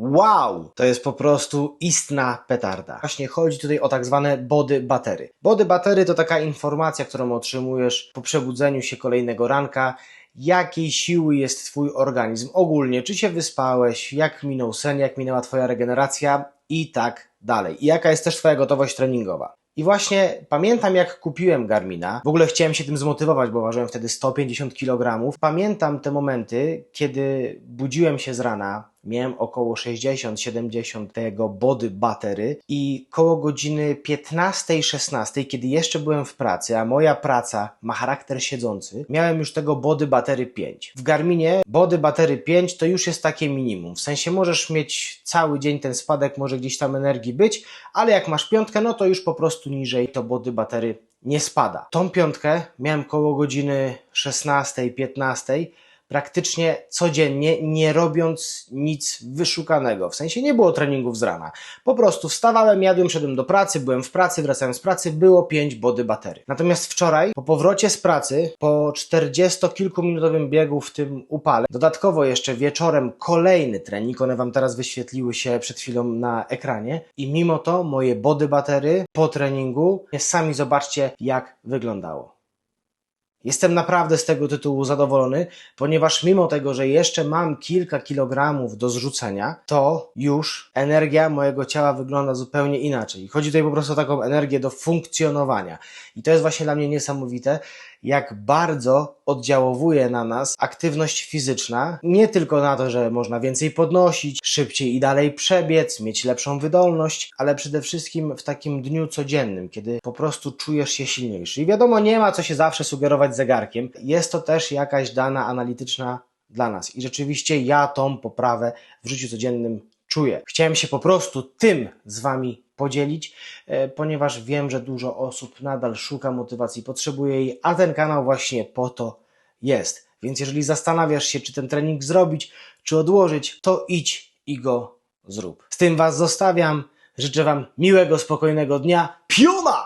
Wow! To jest po prostu istna petarda. Właśnie chodzi tutaj o tak zwane body batery. Body batery to taka informacja, którą otrzymujesz po przebudzeniu się kolejnego ranka, jakiej siły jest Twój organizm ogólnie, czy się wyspałeś, jak minął sen, jak minęła Twoja regeneracja i tak dalej. I jaka jest też Twoja gotowość treningowa. I właśnie pamiętam, jak kupiłem Garmina. W ogóle chciałem się tym zmotywować, bo ważyłem wtedy 150 kg. Pamiętam te momenty, kiedy budziłem się z rana. Miałem około 60-70 tego body battery i koło godziny 15-16, kiedy jeszcze byłem w pracy, a moja praca ma charakter siedzący, miałem już tego body battery 5. W Garminie body battery 5 to już jest takie minimum. W sensie możesz mieć cały dzień ten spadek, może gdzieś tam energii być, ale jak masz piątkę, no to już po prostu niżej to body battery nie spada. Tą piątkę miałem koło godziny 16-15 praktycznie codziennie, nie robiąc nic wyszukanego. W sensie nie było treningów z rana. Po prostu wstawałem, jadłem, szedłem do pracy, byłem w pracy, wracałem z pracy, było 5 body batery. Natomiast wczoraj, po powrocie z pracy, po 40-kilkuminutowym biegu w tym upale, dodatkowo jeszcze wieczorem kolejny trening, one Wam teraz wyświetliły się przed chwilą na ekranie i mimo to moje body batery po treningu, sami zobaczcie jak wyglądało. Jestem naprawdę z tego tytułu zadowolony, ponieważ mimo tego, że jeszcze mam kilka kilogramów do zrzucenia, to już energia mojego ciała wygląda zupełnie inaczej. Chodzi tutaj po prostu o taką energię do funkcjonowania. I to jest właśnie dla mnie niesamowite, jak bardzo oddziałowuje na nas aktywność fizyczna. Nie tylko na to, że można więcej podnosić, szybciej i dalej przebiec, mieć lepszą wydolność, ale przede wszystkim w takim dniu codziennym, kiedy po prostu czujesz się silniejszy. I wiadomo, nie ma co się zawsze sugerować zegarkiem. Jest to też jakaś dana analityczna dla nas. I rzeczywiście ja tą poprawę w życiu codziennym czuję. Chciałem się po prostu tym z Wami podzielić, e, ponieważ wiem, że dużo osób nadal szuka motywacji, potrzebuje jej, a ten kanał właśnie po to jest. Więc jeżeli zastanawiasz się, czy ten trening zrobić, czy odłożyć, to idź i go zrób. Z tym Was zostawiam. Życzę Wam miłego, spokojnego dnia. Piona!